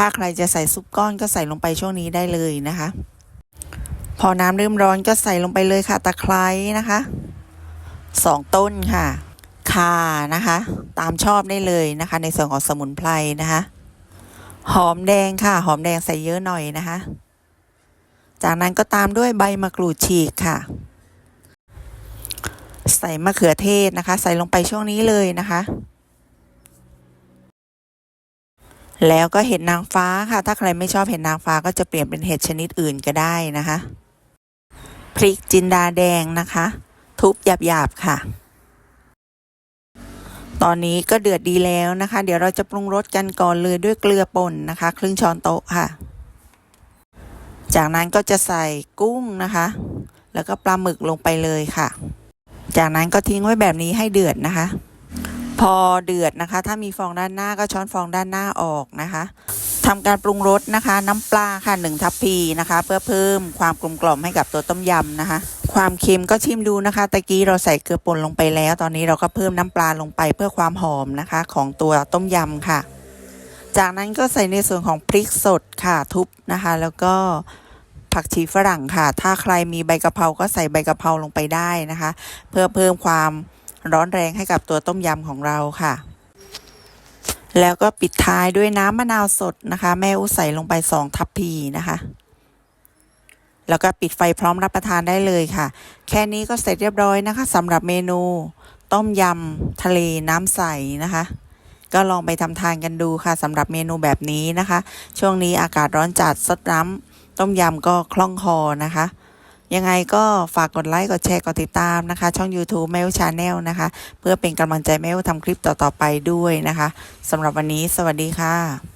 ถ้าใครจะใส่ซุปก้อนก็ใส่ลงไปช่วงนี้ได้เลยนะคะ พอน้ำเริ่มร้อนก็ใส่ลงไปเลยค่ะ ตะไคร้นะคะสองต้นค่ะข่านะคะ ตามชอบได้เลยนะคะ ในส่วนของสมุนไพรนะคะ หอมแดงค่ะ หอมแดงใส่เยอะหน่อยนะคะ จากนั้นก็ตามด้วยใบมะกรูดฉีกค่ะ ใส่มะเขือเทศนะคะ ใส่ลงไปช่วงนี้เลยนะคะ แล้วก็เห็ดนางฟ้าค่ะ ถ้าใครไม่ชอบเห็ดนางฟ้าก็จะเปลี่ยนเป็นเห็ดชนิดอื่นก็ได้นะคะ พริกจินดาแดงนะคะ ทุบหยาบๆค่ะ ตอนนี้ก็เดือดดีแล้วนะคะ เดี๋ยวเราจะปรุงรสกันก่อนเลยด้วยเกลือป่นนะคะ ครึ่งช้อนโต๊ะค่ะ จากนั้นก็จะใส่กุ้งนะคะ แล้วก็ปลาหมึกลงไปเลยค่ะ จากนั้นก็ทิ้งไว้แบบนี้ให้เดือดนะคะ พอเดือดนะคะ ถ้ามีฟองด้านหน้าก็ช้อนฟองด้านหน้าออกนะคะทำการปรุงรสนะคะ น้ำปลาค่ะหนึ่งทัพพีนะคะ เพื่อเพิ่มความกลมกล่อมให้กับตัวต้มยำนะคะ ความเค็มก็ชิมดูนะคะตะกี้เราใส่เกลือป่นลงไปแล้ว ตอนนี้เราก็เพิ่มน้ำปลาลงไปเพื่อความหอมนะคะ ของตัวต้มยำค่ะ จากนั้นก็ใส่ในส่วนของพริกสดค่ะทุบนะคะ แล้วก็ผักชีฝรั่งค่ะ ถ้าใครมีใบกะเพราก็ใส่ใบกะเพราลงไปได้นะคะ เพื่อเพิ่มความ ร้อนแรงให้กับตัวต้มยำของเราค่ะ แล้วก็ปิดท้ายด้วยน้ำมะนาวสดนะคะ แม่อุใส่ลงไปสองทัพพีนะคะ แล้วก็ปิดไฟพร้อมรับประทานได้เลยค่ะ แค่นี้ก็เสร็จเรียบร้อยนะคะสำหรับเมนู ต้มยำทะเลน้ำใสนะคะก็ลองไปทำทานกันดูค่ะสำหรับเมนูแบบนี้นะคะ ช่วงนี้อากาศร้อนจัดซดน้ำต้มยำก็คล่องคอนะคะ ยังไงก็ฝากกดไลค์ กดแชร์ กดติดตามนะคะ ช่อง YouTube แมวชาแนลนะคะ เพื่อเป็นกำลังใจแมวทำคลิปต่อ ๆ ไปด้วยนะคะสำหรับวันนี้ สวัสดีค่ะ